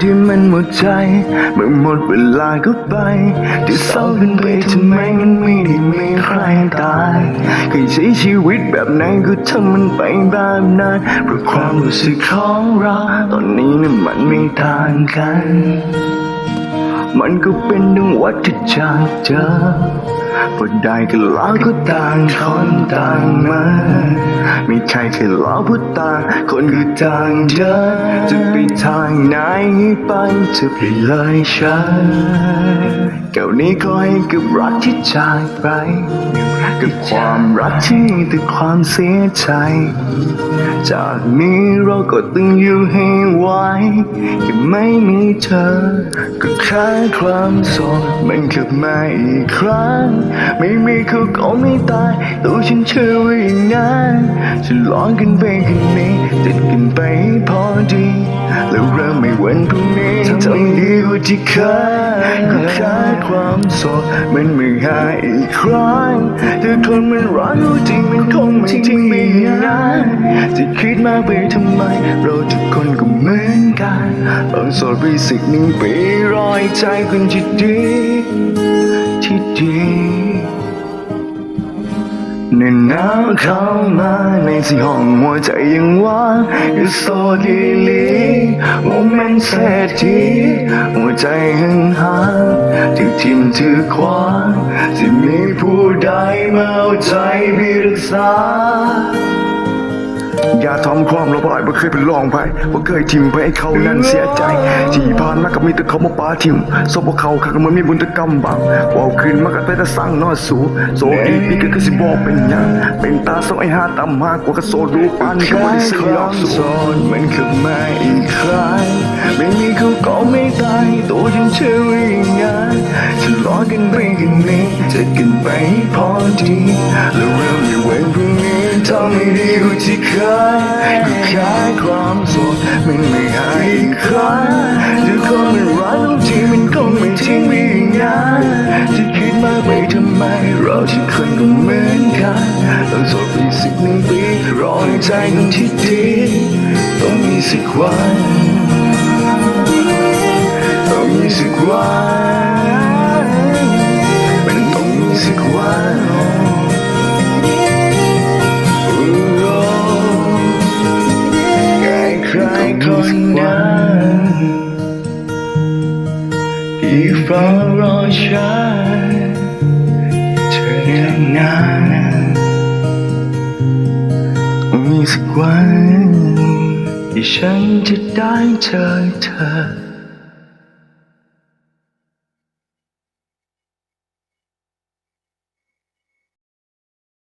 ที่มันหมดใจเมื่อหมดเวลาก็ไปที่เศร้ากันไปทำไมมันไม่ได้มีใครตายเคยใช้ชีวิตแบบไหนก็ทำมันไปแบบนั้นเพราะความรู้สึกของเราตอนนี้นั้นมันไม่ต่างกัน มันก็เป็นดังวัฏจักรเจอพอได้กันแล้วก็ต่างคนต่างมา ไม่ใช่แค่เราพูดต่างคนก็ต่างเดินจะไปทางไหนไปจะไปเลยฉันเก่านี้ก็ให้กับรักที่จากไป กับความรักที่แต่ความเสียใจ จากนี้เราก็ต้องอยู่ให้ไหวยังไม่มีเธอก็แค่ความโสดมันกลับมาอีกครั้ง ไม่มีเขาก็ไม่ตายตัวฉันเชื่อว่าอย่างนั้นฉันลองกันไปคืนนี้ติดกันไปพอดี แล้วเริ่มไม่เวันพรุ่งนี้ทำให้ดีกว่าที่เคยก็แค่ความโสดมันไม่หายอีกครั้งแต่คนมันรักรู้จริงมันคงไม่ทิ้งไม่นานจะคิดมากไปทำไม เราทุกคนก็เหมือนกันบางสดไปสิกหนึ่งปีรอยใจคนที่ดีที่ดี หนึ่งหนาวเข้ามาในสี่ห้องหัวใจยังว่างอยู่โซดีลีโมเมนต์เศรษฐีหัวใจหึงหางถือทิมถือควางจะมีผู้ใดมาเอาใจพี่รักษา ย่าทำความละบายไม่เคยเป็นรองไปว่าเคยทิมไปให้เขานั้นเสียใจที่ผ่านมาก็มีแต่เขามาปาทิมศพพวกเขาข้าก็เหมันมีบุญตกรรมบางว่าคืนมาก็แต่จะสร้างนอสูโซดีนี่ก็คือสิบอกเป็นหยังเป็นตาสองไอ้หาตามากกว่าก็โซดูปานก็ไม่ได้ซื้อหรอกมสูโสดมันกลับมาอีกครั้งไม่มีเขาก็ไม่ตายตัวฉันเชื่อว่าอย่างนั้นฉันรอกันไปกันนี้จะกันไปพอดีแล้วเริ่มในวันพรุ่งนี้ทำให้ดีกว่าที่เคยก็แค่ความโสดมันไม่หายอีกครั้งจะคนมันรักจริงมันคงไม่ทิ้งไปอย่างนั้นจะคิดมากไปทำไมเราทุกคนก็เหมือนกันเราโสดไปสักหนึ่งปีรอให้ใจคนที่ดีต้องมีสักวันต้องมีสักวัน คนนั้นที่เฝ้ารอฉันเธอเดินนานมีสักวันที่ฉันจะได้เจอเธอ